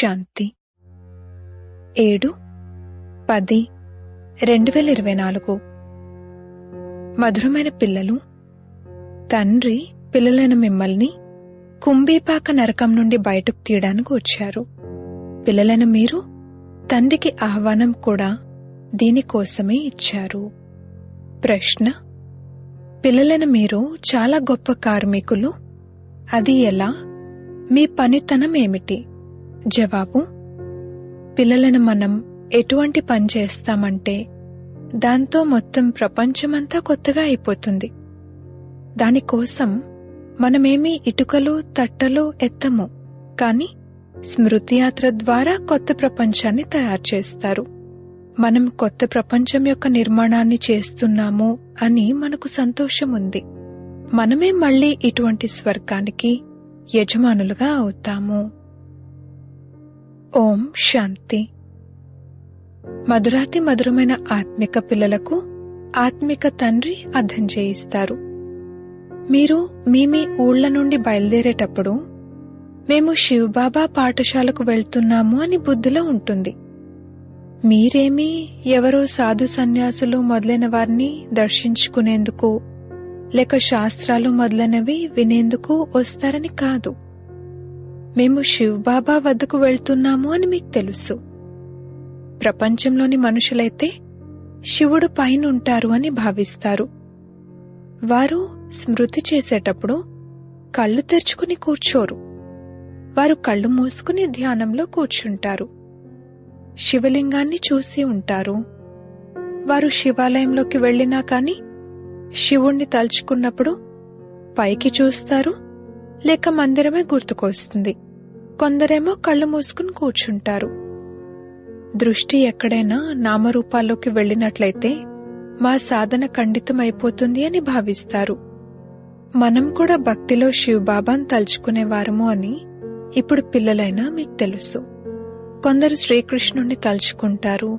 శాంతి. ఏడు పది రెండు వేల ఇరవై నాలుగు. మధురమైన పిల్లలు తండ్రి పిల్లలైన మిమ్మల్ని కుంభీపాక నరకం నుండి బయటకు తీయడానికి వచ్చారు. పిల్లలైన మీరు తండ్రికి ఆహ్వానం కూడా దీనికోసమే ఇచ్చారు. ప్రశ్న పిల్లలైన మీరు చాలా గొప్ప కార్మికులు అది ఎలా? మీ పనితనం ఏమిటి? జవాబు పిల్లలను మనం ఎటువంటి పని చేస్తామంటే దాంతో మొత్తం ప్రపంచమంతా కొత్తగా అయిపోతుంది. దానికోసం మనమేమీ ఇటుకలు తట్టలు ఎత్తము కాని స్మృతియాత్ర ద్వారా కొత్త ప్రపంచాన్ని తయారు చేస్తారు. మనం కొత్త ప్రపంచం యొక్క నిర్మాణాన్ని చేస్తున్నాము అని మనకు సంతోషం ఉంది మనమే మళ్ళీ ఇటువంటి స్వర్గానికి యజమానులుగా అవుతాము. ఓం శాంతి. మధురాతి మధురమైన ఆత్మిక పిల్లలకు ఆత్మిక తండ్రి అర్థం చేయిస్తారు. మీరు మీ మీ ఊళ్ళ నుండి బయలుదేరేటప్పుడు మేము శివబాబా పాఠశాలకు వెళ్తున్నాము అని బుద్ధిలో ఉంటుంది. మీరేమీ ఎవరో సాధు సన్యాసులు మొదలైన వారిని దర్శించుకునేందుకు లేక శాస్త్రాలు మొదలైనవి వినేందుకు వస్తారని కాదు. మేము శివబాబా వద్దకు వెళ్తున్నాము అని మీకు తెలుసు. ప్రపంచంలోని మనుషులైతే శివుడు పైనుంటారు అని భావిస్తారు. వారు స్మృతి చేసేటప్పుడు కళ్ళు తెరుచుకుని కూర్చోరు. వారు కళ్ళు మూసుకుని ధ్యానంలో కూర్చుంటారు. శివలింగాన్ని చూసి ఉంటారు. వారు శివాలయంలోకి వెళ్ళినా కాని శివుణ్ణి తలుచుకున్నప్పుడు పైకి చూస్తారు లేక మందిరమే గుర్తుకొస్తుంది. కొందరేమో కళ్ళు మూసుకుని కూర్చుంటారు. దృష్టి ఎక్కడైనా నామరూపాల్లోకి వెళ్ళినట్లయితే మా సాధన ఖండితమైపోతుంది అని భావిస్తారు. మనం కూడా భక్తిలో శివబాబాను తలుచుకునేవారము అని ఇప్పుడు పిల్లలైనా మీకు తెలుసు. కొందరు శ్రీకృష్ణుణ్ణి తలుచుకుంటారు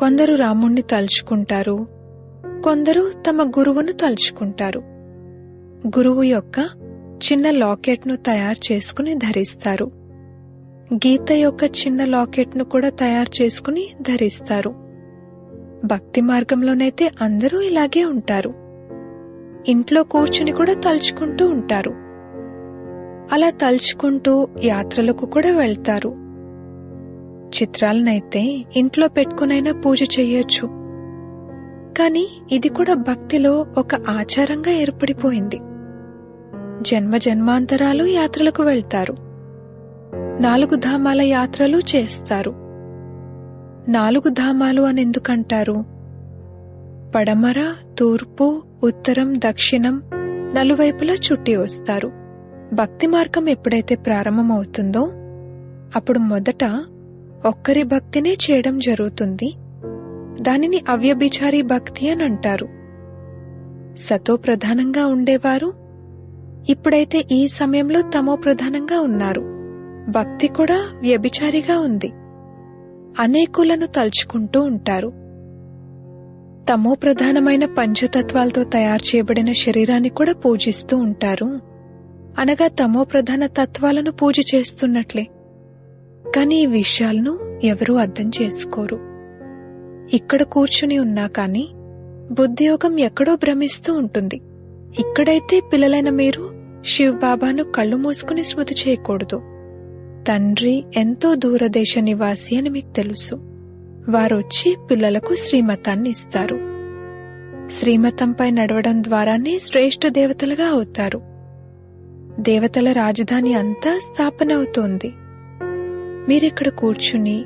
కొందరు రాముణ్ణి తలుచుకుంటారు కొందరు తమ గురువును తలుచుకుంటారు. గురువు యొక్క చిన్న లాకెట్ను తయారు చేసుకుని ధరిస్తారు. గీత యొక్క చిన్న లాకెట్ను కూడా తయారు చేసుకుని ధరిస్తారు. భక్తి మార్గంలోనైతే అందరూ ఇలాగే ఉంటారు. ఇంట్లో కూర్చుని కూడా తలుచుకుంటూ ఉంటారు. అలా తలుచుకుంటూ యాత్రలకు కూడా వెళ్తారు. చిత్రాలనైతే ఇంట్లో పెట్టుకునైనా పూజ చెయ్యొచ్చు కాని ఇది కూడా భక్తిలో ఒక ఆచారంగా ఏర్పడిపోయింది. జన్మ జన్మాంతరాలు యాత్రలకు వెళ్తారు. నాలుగు ధామాల యాత్రలు చేస్తారు. నాలుగు ధామాలు అని ఎందుకంటారు? పడమర తూర్పు ఉత్తరం దక్షిణం నలువైపులా చుట్టి వస్తారు. భక్తి మార్గం ఎప్పుడైతే ప్రారంభమవుతుందో అప్పుడు మొదట ఒక్కరి భక్తినే చేయడం జరుగుతుంది. దానిని అవ్యభిచారి భక్తి అని అంటారు. సతో ప్రధానంగా ఉండేవారు ఇప్పుడైతే ఈ సమయంలో తమో ప్రధానంగా ఉన్నారు. భక్తి కూడా వ్యభిచారిగా ఉంది. అనేకులను తలుచుకుంటూ ఉంటారు. తమో ప్రధానమైన పంచతత్వాలతో తయారు చేయబడిన శరీరాన్ని కూడా పూజిస్తూ ఉంటారు. అనగా తమో ప్రధాన తత్వాలను పూజ చేస్తున్నట్లే. కాని ఈ విషయాలను ఎవరూ అర్థం చేసుకోరు. ఇక్కడ కూర్చుని ఉన్నా కాని బుద్ధియోగం ఎక్కడో భ్రమిస్తూ ఉంటుంది. ఇక్కడైతే పిల్లలైన మీరు శివబాబాను కళ్ళు మూసుకుని స్మృతి చేయకూడదు. తండ్రి ఎంతో దూరదేశ నివాసి అని మీకు తెలుసు. వారొచ్చి పిల్లలకు శ్రీమతాన్ని ఇస్తారు. శ్రీమతంపై నడవడం ద్వారానే శ్రేష్ఠ దేవతలుగా అవుతారు. దేవతల రాజధాని అంతా స్థాపన అవుతోంది. మీరిక్కడ కూర్చుని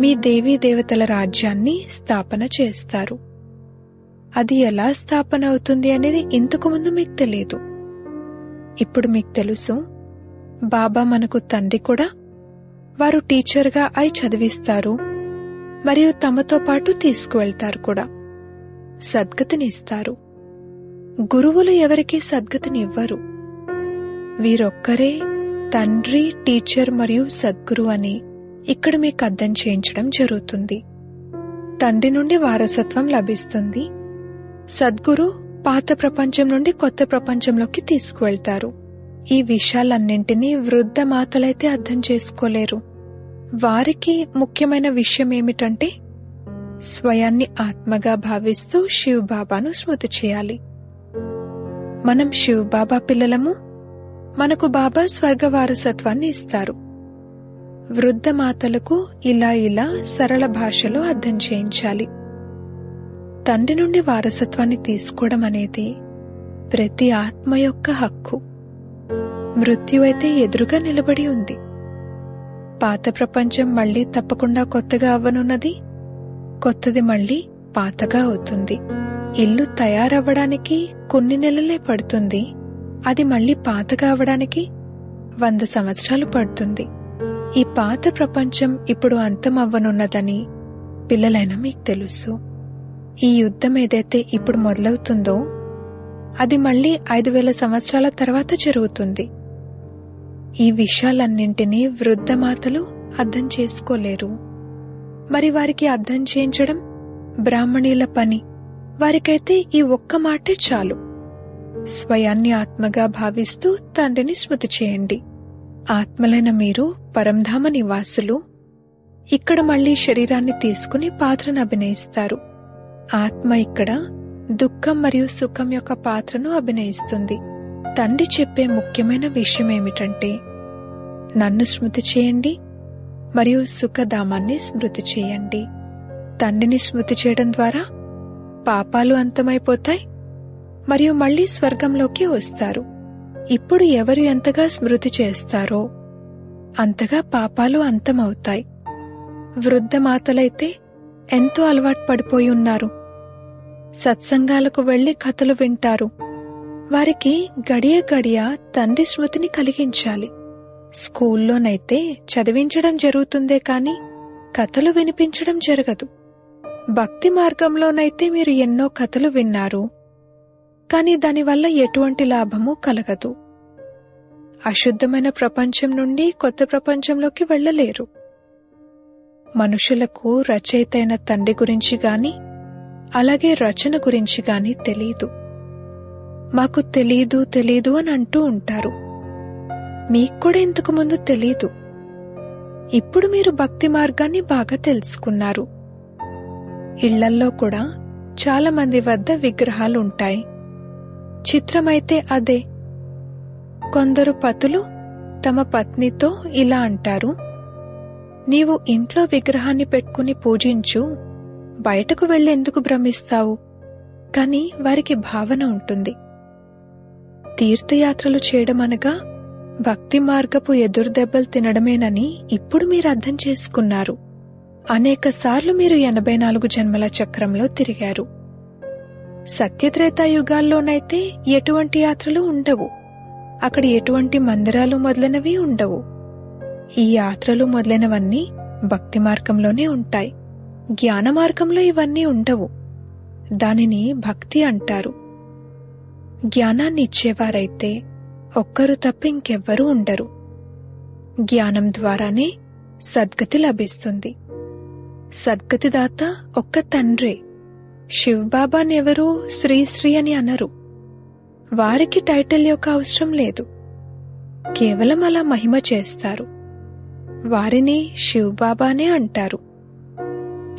మీ దేవీ దేవతల రాజ్యాన్ని స్థాపన చేస్తారు. అది ఎలా స్థాపన అవుతుంది అనేది ఇంతకు ముందు మీకు తెలియదు. ఇప్పుడు మీకు తెలుసు బాబా మనకు తండ్రి కూడా వారు టీచర్గా అయి చదివిస్తారు మరియు తమతో పాటు తీసుకువెళ్తారు కూడా. సద్గతినిస్తారు. గురువులు ఎవరికీ సద్గతినివ్వరు. వీరొక్కరే తండ్రి టీచర్ మరియు సద్గురు అని ఇక్కడ మీకు అర్థం చేయించడం జరుగుతుంది. తండ్రి నుండి వారసత్వం లభిస్తుంది. సద్గురు పాత ప్రపంచం నుండి కొత్త ప్రపంచంలోకి తీసుకువెళ్తారు. ఈ విషయాలన్నింటినీ వృద్ధ మాతలైతే అర్థం చేసుకోలేరు. వారికి ముఖ్యమైన విషయం ఏమిటంటే స్వయాన్ని ఆత్మగా భావిస్తూ శివబాబాను స్మృతి చేయాలి. మనం శివబాబా పిల్లలము మనకు బాబా స్వర్గ వారసత్వాన్ని ఇస్తారు. వృద్ధ మాతలకు ఇలా ఇలా సరళ భాషలో అర్థం చేయించాలి. తండ్రి నుండి వారసత్వాన్ని తీసుకోవడం అనేది ప్రతి ఆత్మ యొక్క హక్కు. మృత్యు అయితే ఎదురుగా నిలబడి ఉంది. పాత ప్రపంచం మళ్ళీ తప్పకుండా కొత్తగా అవ్వనున్నది. కొత్తది మళ్ళీ పాతగా అవుతుంది. ఇల్లు తయారవ్వడానికి కొన్ని నెలలే పడుతుంది. అది మళ్ళీ పాతగా అవ్వడానికి వంద సంవత్సరాలు పడుతుంది. ఈ పాత ప్రపంచం ఇప్పుడు అంతం అవ్వనున్నదని పిల్లలైన మీకు తెలుసు. ఈ యుద్ధం ఏదైతే ఇప్పుడు మొదలవుతుందో అది మళ్ళీ ఐదు వేల సంవత్సరాల తర్వాత జరుగుతుంది. ఈ విషయాలన్నింటినీ వృద్ధ మాతలు అర్థం చేసుకోలేరు. మరి వారికి అర్థం చేయించడం బ్రాహ్మణీల పని. వారికైతే ఈ ఒక్క మాటే చాలు. స్వయాన్ని ఆత్మగా భావిస్తూ తండ్రిని స్మృతి చేయండి. ఆత్మలైన మీరు పరంధామ నివాసులు. ఇక్కడ మళ్ళీ శరీరాన్ని తీసుకుని పాత్రను అభినయిస్తారు. ఆత్మ ఇక్కడ దుఃఖం మరియు సుఖం యొక్క పాత్రను అభినయిస్తుంది. తండ్రి చెప్పే ముఖ్యమైన విషయం ఏమిటంటే నన్ను స్మృతి చేయండి మరియు సుఖధామాన్ని స్మృతి చేయండి. తండ్రిని స్మృతి చేయడం ద్వారా పాపాలు అంతమైపోతాయి మరియు మళ్ళీ స్వర్గంలోకి వస్తారు. ఇప్పుడు ఎవరు ఎంతగా స్మృతి చేస్తారో అంతగా పాపాలు అంతమవుతాయి. వృద్ధ మాతలైతే ఎంతో అలవాటు పడిపోయి ఉన్నారు. సత్సంగాలకు వెళ్ళి కథలు వింటారు. వారికి గడియ గడియ తండ్రి స్మృతిని కలిగించాలి. స్కూల్లోనైతే చదివించడం జరుగుతుందే కాని కథలు వినిపించడం జరగదు. భక్తి మార్గంలోనైతే మీరు ఎన్నో కథలు విన్నారు. కాని దానివల్ల ఎటువంటి లాభము కలగదు. అశుద్ధమైన ప్రపంచం నుండి కొత్త ప్రపంచంలోకి వెళ్ళలేరు. మనుషులకు రచయితైన తండ్రి గురించి గాని అలాగే రచన గురించి గాని తెలీదు. మాకు తెలీదు తెలీదు అని అంటూ ఉంటారు. మీకు కూడా ఇంతకు ముందు తెలీదు. ఇప్పుడు మీరు భక్తి మార్గాన్ని బాగా తెలుసుకున్నారు. ఇళ్ళల్లో కూడా చాలా మంది వద్ద విగ్రహాలు ఉంటాయి. చిత్రమైతే అదే. కొందరు పతులు తమ పత్నితో ఇలా అంటారు నీవు ఇంట్లో విగ్రహాన్ని పెట్టుకుని పూజించు బయటకు వెళ్ళేందుకు భ్రమిస్తావు. కాని వారికి భావన ఉంటుంది. తీర్థయాత్రలు చేయడం అనగా భక్తి మార్గపు ఎదురుదెబ్బలు తినడమేనని ఇప్పుడు మీరు అర్థం చేసుకున్నారు. అనేక సార్లు మీరు ఎనభై నాలుగు జన్మల చక్రంలో తిరిగారు. సత్యత్రేతాయుగాల్లోనైతే ఎటువంటి యాత్రలు ఉండవు. అక్కడ ఎటువంటి మందిరాలు మొదలైనవి ఉండవు. ఈ యాత్రలు మొదలైనవన్నీ భక్తి మార్గంలోనే ఉంటాయి. జ్ఞాన మార్గంలో ఇవన్నీ ఉండవు. దానిని భక్తి అంటారు. జ్ఞానాన్ని ఇచ్చేవారైతే ఒక్కరు తప్ప ఇంకెవ్వరూ ఉండరు. జ్ఞానం ద్వారానే సద్గతి లభిస్తుంది. సద్గతిదాత ఒక్క తండ్రే. శివబాబానెవరూ శ్రీశ్రీ అని అనరు. వారికి టైటిల్ యొక్క అవసరం లేదు. కేవలం అలా మహిమ చేస్తారు. వారిని శివబాబానే అంటారు.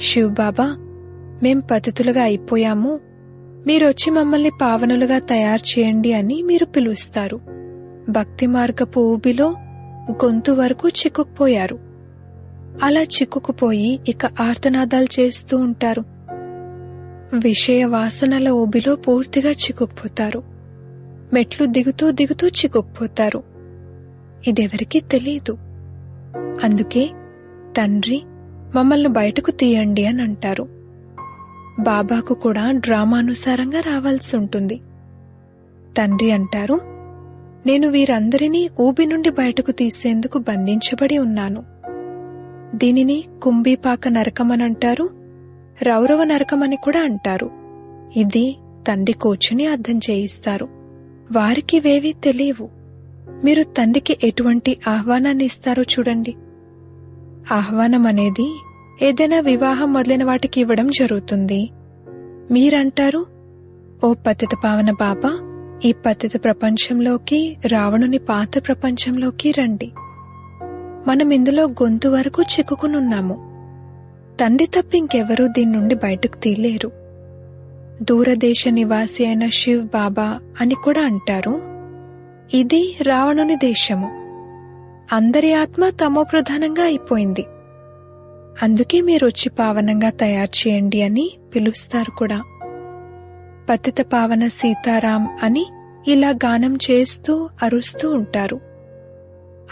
శివబాబా మేం పతితులుగా అయిపోయాము. మీరొచ్చి మమ్మల్ని పావనులుగా తయారు చేయండి అని మీరు పిలుస్తారు. భక్తి మార్గపు ఊబిలో గొంతు వరకు చిక్కుకుపోయారు. అలా చిక్కుకుపోయి ఇక ఆర్తనాదాలు చేస్తూ ఉంటారు. విషయ వాసనల ఊబిలో పూర్తిగా చిక్కుకుపోతారు. మెట్లు దిగుతూ దిగుతూ చిక్కుకుపోతారు. ఇదెవరికీ తెలియదు అందుకే తండ్రి మమ్మల్ని బయటకు తీయండి అని అంటారు. బాబాకు కూడా డ్రామానుసారంగా రావాల్సి ఉంటుంది. తండ్రి అంటారు నేను వీరందరినీ ఊబి నుండి బయటకు తీసేందుకు బంధించబడి ఉన్నాను. దీనిని కుంభీపాక నరకమనంటారు రౌరవ నరకమని కూడా అంటారు. ఇది తండ్రి కూర్చుని అర్థం చేయిస్తారు. వారికి వేవీ తెలియవు. మీరు తండ్రికి ఎటువంటి ఆహ్వానాన్ని ఇస్తారో చూడండి. ఆహ్వానం అనేది ఏదైనా వివాహం మొదలైన వాటికి ఇవ్వడం జరుగుతుంది. మీరంటారు ఓ పతిత పావన బాబా ఈ పతిత ప్రపంచంలోకి రావణుని పాత ప్రపంచంలోకి రండి. మనం ఇందులో గొంతు వరకు చిక్కుకునున్నాము. తండ్రి తప్ప ఇంకెవరూ దీని నుండి బయటకు తీలేరు. దూరదేశ నివాసి అయిన శివ్ బాబా అని కూడా అంటారు. ఇది రావణుని దేశము. అందరి ఆత్మ తమో ప్రధానంగా అయిపోయింది. అందుకే మీరు వచ్చి పావనంగా తయారు చేయండి అని పిలుస్తారు కూడా. పతిత పావన సీతారాం అని ఇలా గానం చేస్తూ అరుస్తూ ఉంటారు.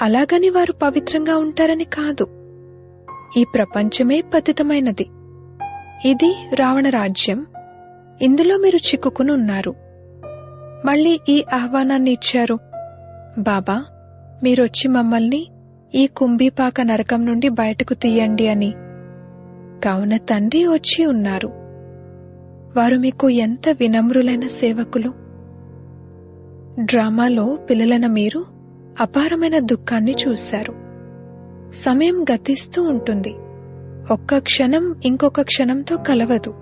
అలాగని వారు పవిత్రంగా ఉంటారని కాదు. ఈ ప్రపంచమే పతితమైనది. ఇది రావణ రాజ్యం. ఇందులో మీరు చిక్కుకుని ఉన్నారు. మళ్ళీ ఈ ఆహ్వానాన్ని ఇచ్చారు. బాబా మీరొచ్చి మమ్మల్ని ఈ కుంభీపాక నరకం నుండి బయటకు తీయండి అని. కావున తండ్రి వచ్చి ఉన్నారు. వారు మీకు ఎంత వినమ్రులైన సేవకులు? డ్రామాలో పిల్లలైన మీరు అపారమైన దుఃఖాన్ని చూశారు. సమయం గతిస్తూ ఉంటుంది. ఒక్క క్షణం ఇంకొక క్షణంతో కలవదు.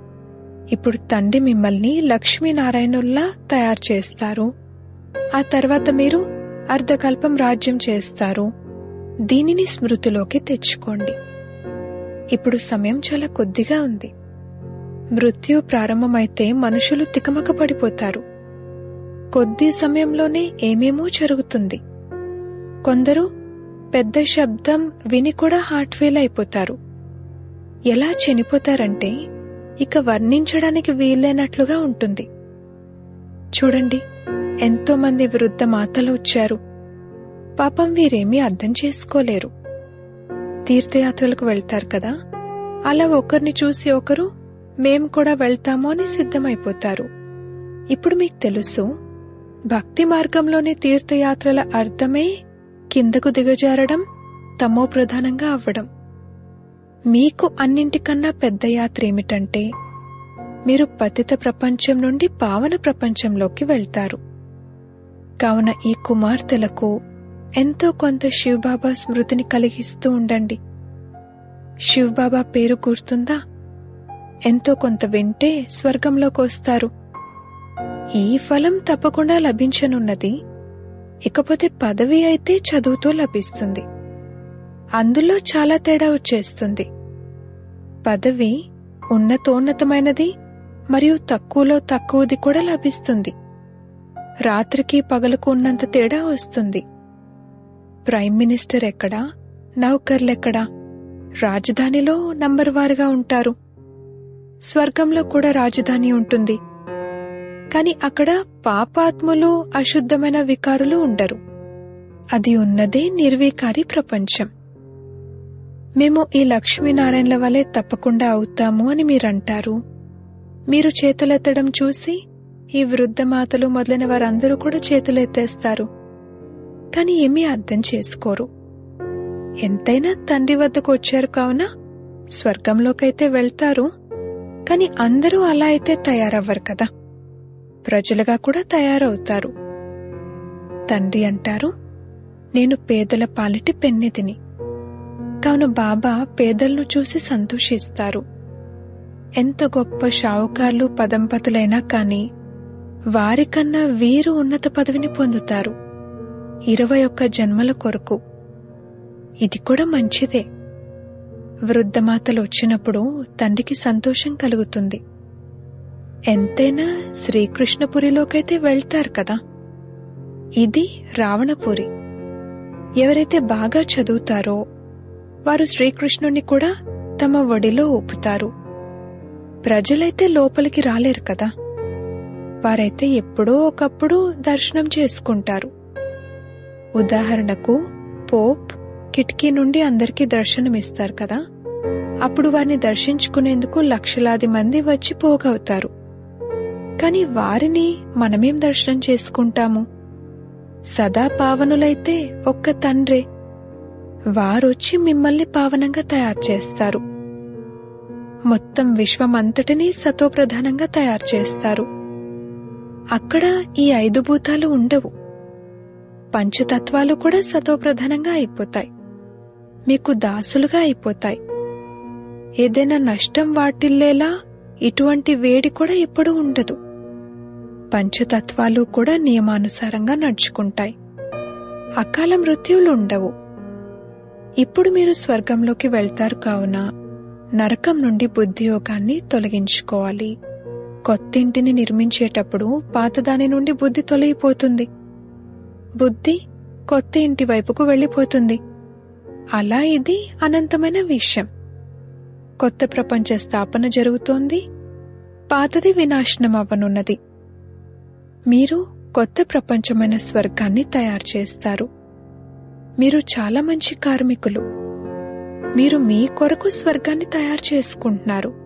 ఇప్పుడు తండ్రి మిమ్మల్ని లక్ష్మీనారాయణుల్లా తయారు చేస్తారు. ఆ తర్వాత మీరు అర్ధకల్పం రాజ్యం చేస్తారు. దీనిని స్మృతిలోకి తెచ్చుకోండి. ఇప్పుడు సమయం చాలా కొద్దిగా ఉంది. మృత్యు ప్రారంభమైతే మనుషులు తికమక పడిపోతారు. కొద్ది సమయంలోనే ఏమేమో జరుగుతుంది. కొందరు పెద్ద శబ్దం విని కూడా హార్ట్ ఫెయిల్ అయిపోతారు. ఎలా చనిపోతారంటే ఇక వర్ణించడానికి వీలైనట్లుగా ఉంటుంది. చూడండి. ఎంతో మంది వృద్ధ మాతలు వచ్చారు. పాపం వీరేమీ అర్థం చేసుకోలేరు. తీర్థయాత్రలకు వెళ్తారు కదా? అలా ఒకరిని చూసి ఒకరు మేం కూడా వెళ్తాము అని సిద్ధమైపోతారు. ఇప్పుడు మీకు తెలుసు భక్తి మార్గంలోని తీర్థయాత్రల అర్థమే కిందకు దిగజారడం తమో ప్రధానంగా అవ్వడం. మీకు అన్నింటికన్నా పెద్ద యాత్ర ఏమిటంటే మీరు పతిత ప్రపంచం నుండి పావన ప్రపంచంలోకి వెళ్తారు. కావున ఈ కుమార్తెలకు ఎంతో కొంత శివబాబా స్మృతిని కలిగిస్తూ ఉండండి. శివబాబా పేరు గుర్తుందా? ఎంతో కొంత వింటే స్వర్గంలోకి వస్తారు. ఈ ఫలం తప్పకుండా లభించనున్నది. ఇకపోతే పదవి అయితే చదువుతో లభిస్తుంది. అందులో చాలా తేడా వచ్చేస్తుంది. పదవి ఉన్నతోన్నతమైనది మరియు తక్కువలో తక్కువది కూడా లభిస్తుంది. రాత్రికి పగలకు ఉన్నంత తేడా వస్తుంది. ప్రైమ్ మినిస్టర్ ఎక్కడా? నౌకర్లెక్కడా? రాజధానిలో నంబర్ వారుగా ఉంటారు. స్వర్గంలో కూడా రాజధాని ఉంటుంది. కాని అక్కడ పాపాత్ములు అశుద్ధమైన వికారులు ఉండరు. అది ఉన్నదే నిర్వీకారి ప్రపంచం. మేము ఈ లక్ష్మీనారాయణల వలె తప్పకుండా అవుతాము అని మీరంటారు. మీరు చేతలెత్తడం చూసి ఈ వృద్ధ మాతలు మొదలైన వారందరూ కూడా చేతులెత్తేస్తారు కాని ఏమీ అర్థం చేసుకోరు. ఎంతైనా తండ్రి వద్దకు వచ్చారు కావున స్వర్గంలోకైతే వెళ్తారు. కాని అందరూ అలా అయితే తయారవ్వరు కదా. ప్రజలుగా కూడా తయారవుతారు. తండ్రి అంటారు నేను పేదల పాలిటి పెన్నిదిని కావున బాబా పేదలను చూసి సంతోషిస్తారు. ఎంత గొప్ప షావుకార్లు పదంపతులైనా కానీ వారికన్నా వీరు ఉన్నత పదవిని పొందుతారు. ఇరవై ఒక్క జన్మల కొరకు. ఇది కూడా మంచిదే. వృద్ధమాతలు వచ్చినప్పుడు తండ్రికి సంతోషం కలుగుతుంది. ఎంతైనా శ్రీకృష్ణపురిలోకైతే వెళ్తారు కదా? ఇది రావణపురి. ఎవరైతే బాగా చదువుతారో వారు శ్రీకృష్ణుని కూడా తమ ఒడిలో ఊపుతారు. ప్రజలైతే లోపలికి రాలేరు కదా? వారైతే ఎప్పుడో ఒకప్పుడు దర్శనం చేసుకుంటారు. ఉదాహరణకు పోప్ కిటికీ నుండి అందరికీ దర్శనమిస్తారు కదా? అప్పుడు వారిని దర్శించుకునేందుకు లక్షలాది మంది వచ్చి పోగవుతారు. కాని వారిని మనమేం దర్శనం చేసుకుంటాము? సదా పావనులైతే ఒక్క తండ్రే. వారొచ్చి మిమ్మల్ని పావనంగా తయారు చేస్తారు. మొత్తం విశ్వమంతటినీ సతోప్రధానంగా తయారు చేస్తారు. అక్కడ ఈ ఐదు భూతాలు ఉండవు. పంచతత్వాలు కూడా సతోప్రధానంగా అయిపోతాయి. మీకు దాసులుగా అయిపోతాయి. ఏదైనా నష్టం వాటిల్లేలా ఇటువంటి వేడి కూడా ఎప్పుడూ ఉండదు. పంచతత్వాలు కూడా నియమానుసారంగా నడుచుకుంటాయి. అకాల మృత్యువులు ఉండవు. ఇప్పుడు మీరు స్వర్గంలోకి వెళ్తారు కావున నరకం నుండి బుద్ధియోగాన్ని తొలగించుకోవాలి. కొత్తింటిని నిర్మించేటప్పుడు పాతదాని నుండి బుద్ధి తొలగిపోతుంది. బుద్ధి కొత్త ఇంటి వైపుకు వెళ్ళిపోతుంది. అలా ఇది అనంతమైన విషయం. కొత్త ప్రపంచ స్థాపన జరుగుతోంది. పాతది వినాశనం అవ్వనున్నది మీరు కొత్త ప్రపంచమైన స్వర్గాన్ని తయారు చేస్తారు. మీరు చాలా మంచి కార్మికులు. మీరు మీ కొరకు స్వర్గాన్ని తయారు చేసుకుంటున్నారు.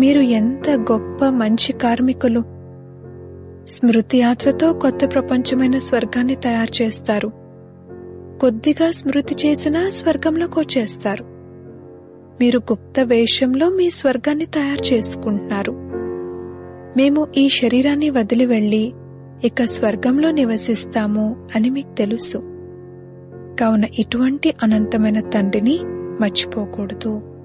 మీరు ఎంత గొప్ప మంచి కార్మికులు. స్మృతి యాత్రతో కొత్త ప్రపంచమైన స్వర్గాన్ని తయారు చేస్తారు. కొద్దిగా స్మృతి చేసినా స్వర్గంలోకి వచ్చేస్తారు. మీరు గుప్త వేషంలో మీ స్వర్గాన్ని తయారు చేసుకుంటున్నారు. మేము ఈ శరీరాన్ని వదిలి వెళ్ళి ఇక స్వర్గంలో నివసిస్తాము అని మీకు తెలుసు. కావున ఇటువంటి అనంతమైన తండ్రిని మర్చిపోకూడదు.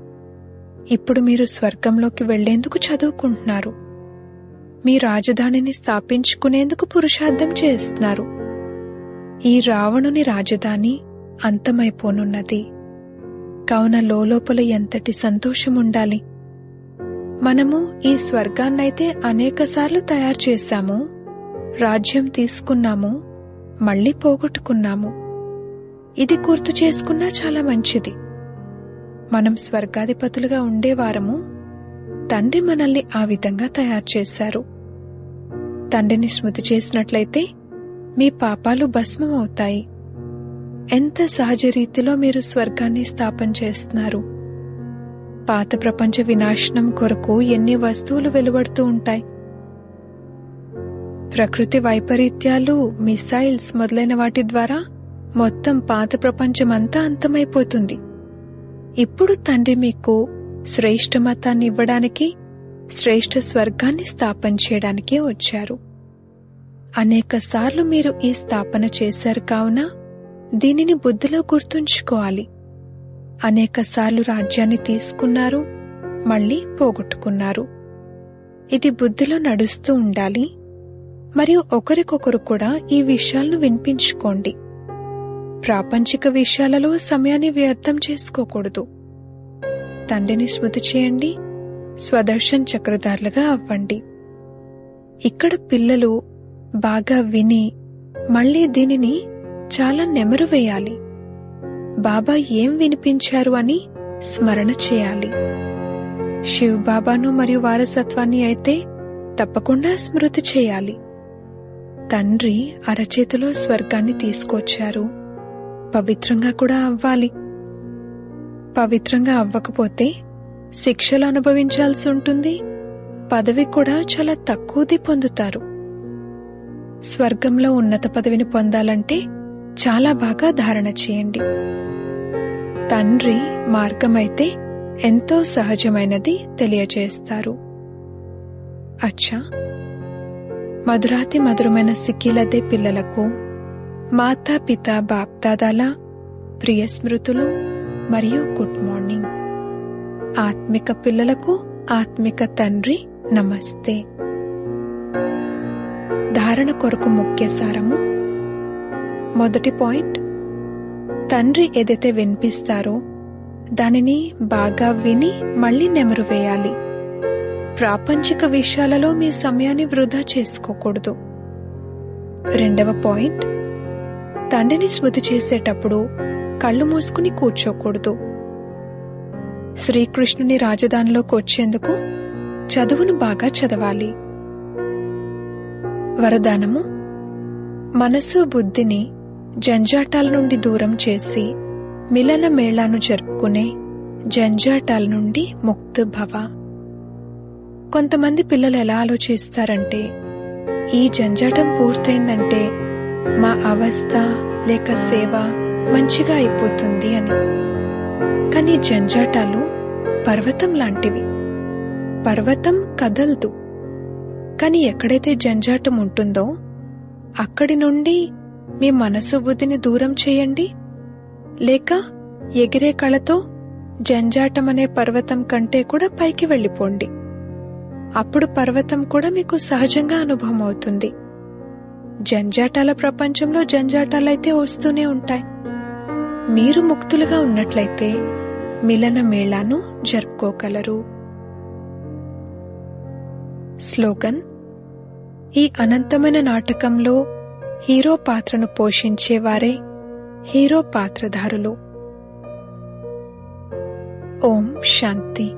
ఇప్పుడు మీరు స్వర్గంలోకి వెళ్ళేందుకు చదువుకుంటున్నారు. మీ రాజధానిని స్థాపించుకునేందుకు పురుషార్థం చేస్తున్నారు. ఈ రావణుని రాజధాని అంతమైపోనున్నది. కావున లోపల ఎంతటి సంతోషం ఉండాలి? మనము ఈ స్వర్గాన్నైతే అనేకసార్లు తయారు చేశాము రాజ్యం తీసుకున్నాము మళ్ళీ పోగొట్టుకున్నాము. ఇది గుర్తు చేసుకున్నా చాలా మంచిది. మనం స్వర్గాధిపతులుగా ఉండేవారము. తండ్రి మనల్ని ఆ విధంగా తయారు చేశారు. తండ్రిని స్మృతి చేసినట్లయితే మీ పాపాలు భస్మం అవుతాయి. ఎంత సహజ రీతిలో మీరు స్వర్గాన్ని స్థాపన చేస్తున్నారు. పాత ప్రపంచ వినాశనం కొరకు ఎన్ని వస్తువులు వెలువడుతూ ఉంటాయి. ప్రకృతి వైపరీత్యాలు మిసైల్స్ మొదలైన వాటి ద్వారా మొత్తం పాత ప్రపంచమంతా అంతమైపోతుంది. ఇప్పుడు తండ్రి మీకు శ్రేష్ఠ మతాన్ని ఇవ్వడానికి శ్రేష్ఠ స్వర్గాన్ని స్థాపన చేయడానికే వచ్చారు. అనేక సార్లు మీరు ఈ స్థాపన చేశారు కావున దీనిని బుద్ధిలో గుర్తుంచుకోవాలి. అనేక సార్లు రాజ్యాన్ని తీసుకున్నారు మళ్ళీ పోగొట్టుకున్నారు. ఇది బుద్ధిలో నడుస్తూ ఉండాలి. మరియు ఒకరికొకరు కూడా ఈ విషయాలను వినిపించుకోండి. ప్రాపంచిక విషయాలలో సమయాన్ని వ్యర్థం చేసుకోకూడదు. తండ్రిని స్మృతి చేయండి. స్వదర్శన్ చక్రధారులుగా అవ్వండి. ఇక్కడ పిల్లలు బాగా విని మళ్ళీ దీనిని చాలా నెమరు వేయాలి. బాబా ఏం వినిపించారు అని స్మరణ చేయాలి. శివ్ బాబాను మరియు వారసత్వాన్ని అయితే తప్పకుండా స్మృతి చేయాలి. తండ్రి అరచేతిలో స్వర్గాన్ని తీసుకొచ్చారు. పవిత్రంగా కూడా అవ్వాలి. పవిత్రంగా అవ్వకపోతే శిక్షలు అనుభవించాల్సి ఉంటుంది. పదవి కూడా చాలా తక్కువది పొందుతారు. స్వర్గంలో ఉన్నత పదవిని పొందాలంటే చాలా బాగా ధారణ చేయండి. తండ్రి మార్గమైతే ఎంతో సహజమైనది తెలియజేస్తారు. అచ్చా! మధురాతి మధురమైన సిక్కిలదే పిల్లలకు మాతా పిత బాప్దాదాల ప్రియ స్మృతులు మరియు గుడ్ మార్నింగ్. ఆత్మిక పిల్లలకు ఆత్మిక తండ్రి నమస్తే. ధారణ కొరకు ముఖ్య సారము. మొదటి పాయింట్. తండ్రి ఏదైతే వినిపిస్తారో దానిని బాగా విని మళ్ళీ నెమరు వేయాలి. ప్రాపంచిక విషయాలలో మీ సమయాన్ని వృధా చేసుకోకూడదు. రెండవ పాయింట్. తండ్రిని స్మృతి చేసేటప్పుడు కళ్ళు మూసుకుని కూర్చోకూడదు. శ్రీకృష్ణుని రాజధానిలోకి వచ్చేందుకు చదువును బాగా చదవాలి. వరదానము మనసు బుద్ధిని జంజాటాల నుండి దూరం చేసి మిలన మేళాను జరుపుకునే జంజాటాల నుండి ముక్త భవ. కొంతమంది పిల్లలు ఎలా ఆలోచిస్తారంటే ఈ జంజాటం పూర్తయిందంటే మా అవస్థ లేక సేవ మంచిగా అయిపోతుంది అని. కానీ జంజాటాలు పర్వతం లాంటివి. పర్వతం కదలదు. కానీ ఎక్కడైతే జంజాటం ఉంటుందో అక్కడి నుండి మీ మనసు బుద్ధిని దూరం చేయండి. లేక ఎగిరే కళతో జంజాటం అనే పర్వతం కంటే కూడా పైకి వెళ్ళిపోండి. అప్పుడు పర్వతం కూడా మీకు సహజంగా అనుభవం అవుతుంది జంజాటాల ప్రపంచంలో జంజాటాలైతే వస్తూనే ఉంటాయి. మీరు ముక్తులుగా ఉన్నట్లయితే మిలన మేళాను జరుపుకోగలరు. స్లోగన్ ఈ అనంతమైన నాటకంలో హీరో పాత్రను పోషించేవారే హీరో పాత్రధారులు. ఓం శాంతి.